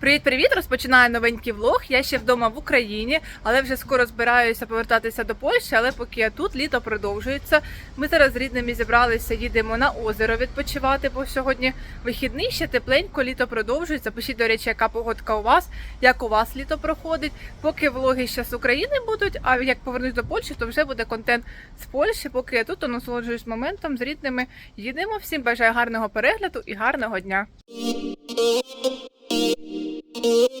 Привіт-привіт! Розпочинаю новенький влог. Я ще вдома в Україні, але вже скоро збираюся повертатися до Польщі. Але поки я тут, літо продовжується. Ми зараз з рідними зібралися, їдемо на озеро відпочивати, бо сьогодні вихідний, ще тепленько, літо продовжується. Пишіть, до речі, яка погодка у вас, як у вас літо проходить. Поки влоги ще з України будуть, а як повернусь до Польщі, то вже буде контент з Польщі. Поки я тут, то насолоджуюсь моментом з рідними. Їдемо. Всім бажаю гарного перегляду і гарного дня. Дивіться,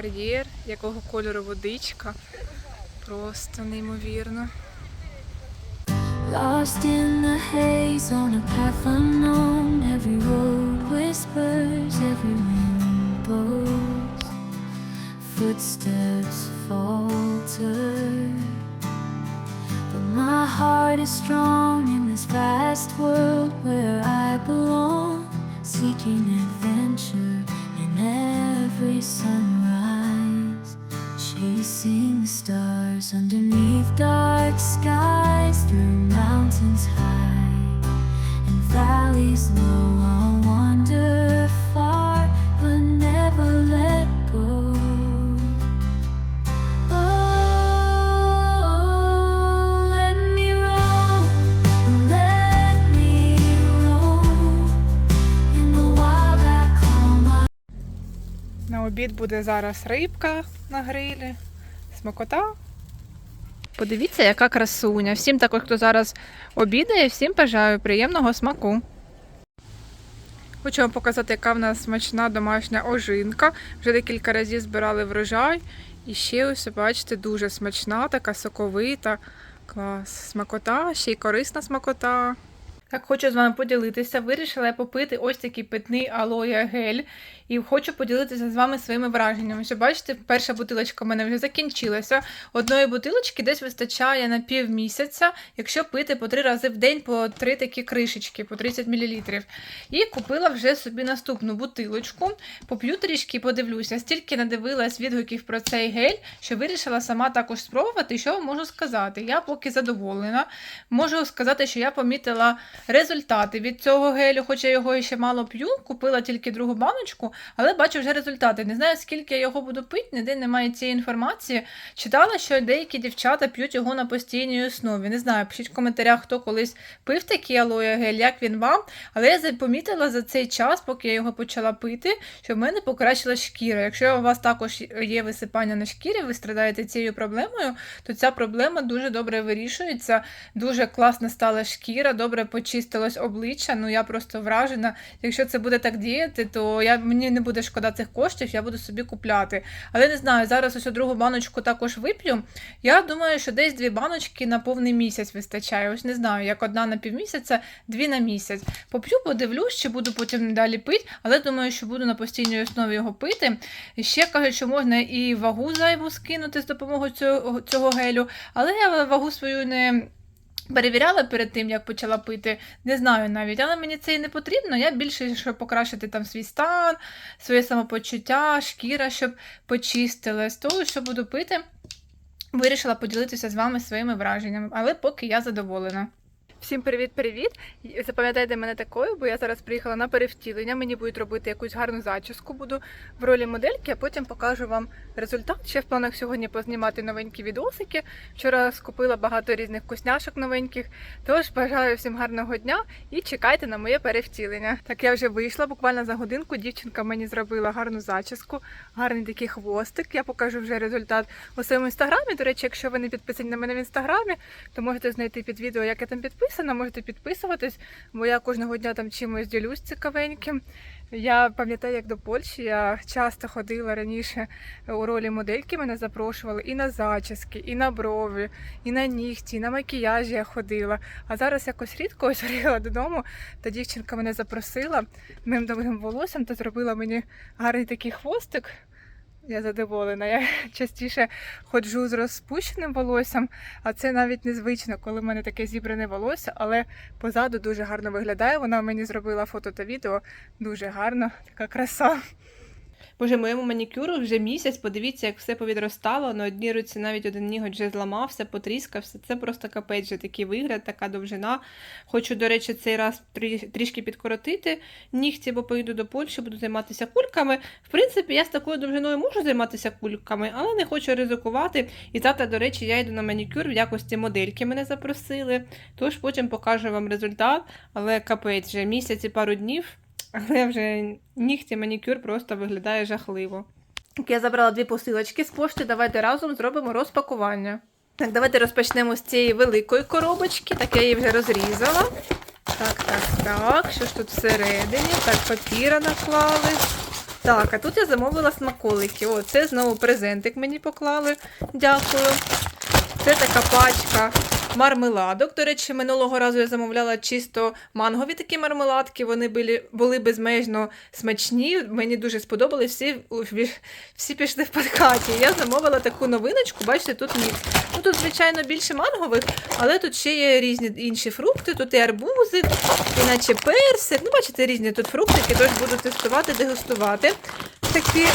кар'єр, якого кольору водичка. Просто неймовірно. Lost in the haze on a path unknown. Every road whispers, every wind blows. Footsteps falter. But my heart is strong in this vast world where I belong. Seeking adventure in every sunrise. Chasing stars underneath dark skies, through mountains high and valleys low. I'll wander far, but never let go. Oh, let me roam, let me roam in the wild that call На обід буде зараз рибка на грилі, смакота. Подивіться, яка красуня. Всім також, хто зараз обідає, всім бажаю приємного смаку. Хочу вам показати, яка в нас смачна домашня ожинка. Вже декілька разів збирали врожай. І ще ось, бачите, дуже смачна, така соковита. Клас. Смакота, ще й корисна смакота. Так, хочу з вами поділитися. Вирішила я попити ось такий питний алоя гель. І хочу поділитися з вами своїми враженнями. Що бачите, перша бутилочка в мене вже закінчилася. Одної бутилочки десь вистачає на пів місяця, якщо пити по три рази в день по три такі кришечки, по 30 мл. І купила вже собі наступну бутилочку. Поп'ю трішки і подивлюся. Стільки надивилась відгуків про цей гель, що вирішила сама також спробувати. І Що можу сказати? Я поки задоволена. Можу сказати, що я помітила результати від цього гелю, хоча я його ще мало п'ю, купила тільки другу баночку, але бачу вже результати. Не знаю, скільки я його буду пити, ніде немає цієї інформації. Читала, що деякі дівчата п'ють його на постійній основі. Не знаю, пишіть в коментарях, хто колись пив такий алоє гель, як він вам. Але я помітила за цей час, поки я його почала пити, що в мене покращилась шкіра. Якщо у вас також є висипання на шкірі, ви страдаєте цією проблемою, то ця проблема дуже добре вирішується. Дуже класна стала шкіра, добре почистилось обличчя. Ну я просто вражена. Якщо це буде так діяти, то я мені не буде шкода цих коштів, я буду собі купляти. Але не знаю, зараз ось другу баночку також вип'ю. Я думаю, що десь дві баночки на повний місяць вистачає. Ось не знаю, як одна на півмісяця, дві на місяць. Поп'ю, подивлюсь, чи буду потім далі пити, але думаю, що буду на постійній основі його пити. І ще кажуть, що можна і вагу зайву скинути з допомогою цього, цього гелю, але я вагу свою не. Перевіряла перед тим, як почала пити, не знаю навіть, але мені це і не потрібно. Я більше, щоб покращити там свій стан, своє самопочуття, шкіра, щоб почистилась. То, що буду пити, вирішила поділитися з вами своїми враженнями, але поки я задоволена. Всім привіт-привіт! Запам'ятайте мене такою, бо я зараз приїхала на перевтілення. Мені будуть робити якусь гарну зачіску. Буду в ролі модельки, а потім покажу вам результат. Ще в планах сьогодні познімати новенькі відосики. Вчора скупила багато різних вкусняшок новеньких. Тож бажаю всім гарного дня і чекайте на моє перевтілення. Так я вже вийшла буквально за годинку. Дівчинка мені зробила гарну зачіску, гарний такий хвостик. Я покажу вже результат у своєму інстаграмі. До речі, якщо ви не підписані на мене в інстаграмі, то можете знайти під відео, як я там підписана, можете підписуватись, бо я кожного дня там чимось ділюсь цікавеньким. Я пам'ятаю, як до Польщі я часто ходила раніше у ролі модельки. Мене запрошували і на зачіски, і на брови, і на нігті, і на макіяжі я ходила. А зараз якось рідко ось додому, та дівчинка мене запросила моїм довгим волоссям та зробила мені гарний такий хвостик. Я задоволена. Я частіше ходжу з розпущеним волоссям, а це навіть незвично, коли в мене таке зібране волосся, але позаду дуже гарно виглядає. Вона мені зробила фото та відео. Дуже гарно, така краса. Боже, моєму манікюру вже місяць. Подивіться, як все повідростало. На одній руці навіть один ніготь вже зламався, потріскався. Це просто капець же такий вигляд, така довжина. Хочу, до речі, цей раз трішки підкоротити нігті, бо поїду до Польщі, буду займатися кульками. В принципі, я з такою довжиною можу займатися кульками, але не хочу ризикувати. І завтра, до речі, я йду на манікюр в якості модельки мене запросили. Тож потім покажу вам результат, але капець вже місяць і пару днів. Але вже нігті манікюр просто виглядає жахливо. Я забрала дві посилочки з пошти. Давайте разом зробимо розпакування. Так, давайте розпочнемо з цієї великої коробочки. Так, я її вже розрізала. Так, так, так. Що ж тут всередині? Так, папіра наклали. Так, а тут я замовила смаколики. О, це знову презентик мені поклали. Дякую. Це така пачка мармеладок. До речі, минулого разу я замовляла чисто мангові такі мармеладки. Вони були, були безмежно смачні. Мені дуже сподобались. Всі, всі пішли в подкаті. Я замовила таку новиночку. Бачите, тут мікс. Ну тут, звичайно, більше мангових, але тут ще є різні інші фрукти. Тут і арбузи, і наче персик. Ну, бачите, різні тут фруктики, тож буду тестувати, дегустувати такі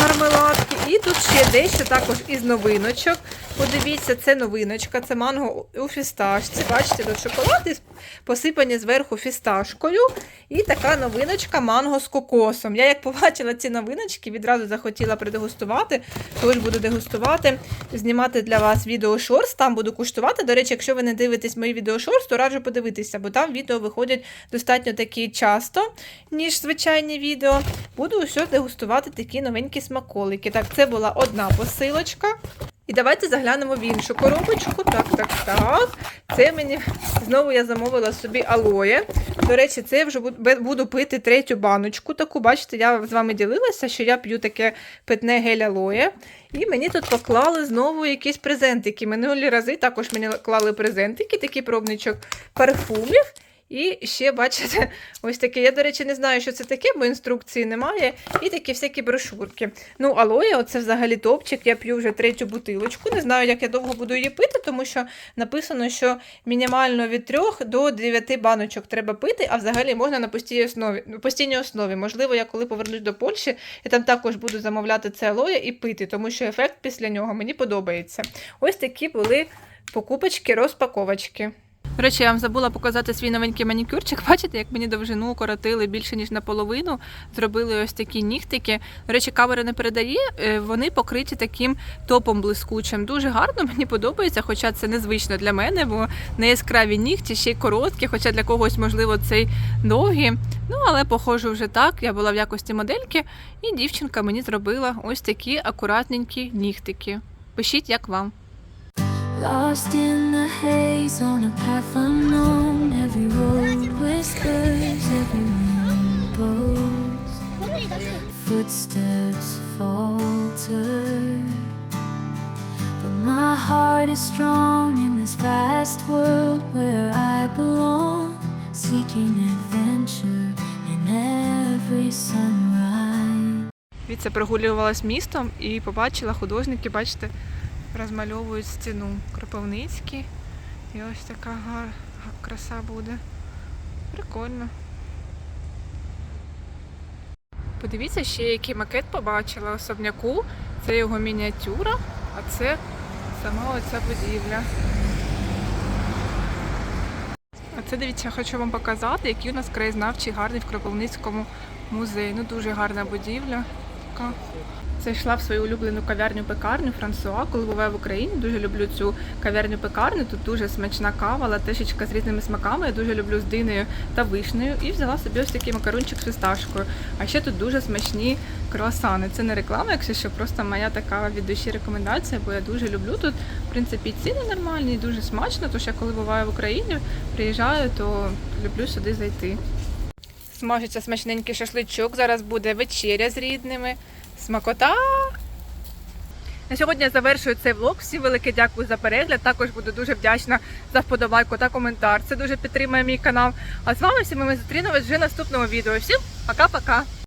мармеладки. І тут ще дещо також із новиночок. Подивіться, це новиночка, це манго у фісташці. Бачите, тут шоколад із посипані зверху фісташкою. І така новиночка манго з кокосом. Я як побачила ці новиночки, відразу захотіла продегустувати. Тож буду дегустувати, знімати для вас відео шорс, там буду куштувати. До речі, якщо ви не дивитесь мої відео шорс, то раджу подивитися, бо там відео виходять достатньо такі часто, ніж звичайні відео. Буду усе дегустувати такі новенькі смаколики. Так, це була одна посилочка. І давайте заглянемо в іншу коробочку. Так, так, так. Це мені знову я замовила собі алоє. До речі, це я вже буду- пити третю баночку. Таку, бачите, я з вами ділилася, що я п'ю таке питне гель алоє. І мені тут поклали знову якісь презентики. Минулі рази також мені клали презентики, такий пробничок парфумів. І ще, бачите, ось таке. Я, до речі, не знаю, що це таке, бо інструкції немає. І такі всякі брошурки. Ну, алоє, оце взагалі топчик. Я п'ю вже третю бутилочку. Не знаю, як я довго буду її пити, тому що написано, що мінімально від 3 до 9 баночок треба пити, а взагалі можна на постійній основі. постійній основі. Можливо, я коли повернусь до Польщі, я там також буду замовляти це алоє і пити, тому що ефект після нього мені подобається. Ось такі були покупочки, розпаковочки. До речі, я вам забула показати свій новенький манікюрчик. Бачите, як мені довжину коротили більше ніж наполовину. Зробили ось такі нігтики. До речі, камера не передає. е, Вони покриті таким топом блискучим. Дуже гарно, мені подобається, хоча це незвично для мене, бо не яскраві нігті, ще й короткі, хоча для когось, можливо, цей довгі. Ну, але похожу вже так. Я була в якості модельки, і дівчинка мені зробила ось такі акуратненькі нігтики. Пишіть, як вам. Lost in the haze on a path unknown. Every road whispers, every wind blows. Footsteps falter. But my heart is strong in this vast world where I belong. Seeking adventure in every sunrise. Віце прогулювалась містом і побачила художники, бачите, розмальовують стіну Кропивницький. І ось така гарна краса буде. Прикольно. Подивіться, ще який макет побачила особняку. Це його мініатюра, а це сама оця будівля. А це дивіться, хочу вам показати, який у нас краєзнавчий гарний в Кропивницькому музеї. Ну дуже гарна будівля. Така. Зайшла в свою улюблену кав'ярню пекарню Франсуа, коли буваю в Україні. Дуже люблю цю кав'ярню пекарню. Тут дуже смачна кава, латешечка з різними смаками. Я дуже люблю з динею та вишнею. І взяла собі ось такий макарончик з фісташкою. А ще тут дуже смачні круасани. Це не реклама, якщо що, просто моя така від душі рекомендація, бо я дуже люблю тут. В принципі, ціни нормальні, і дуже смачно. Тож я коли буваю в Україні, приїжджаю, то люблю сюди зайти. Смажиться смачненький шашличок. Зараз буде вечеря з рідними. Смакота. На сьогодні я завершую цей влог. Всім велике дякую за перегляд. Також буду дуже вдячна за вподобайку та коментар. Це дуже підтримує мій канал. А з вами всіми ми зустрінемось вже в наступному відео. Всім пока-пока!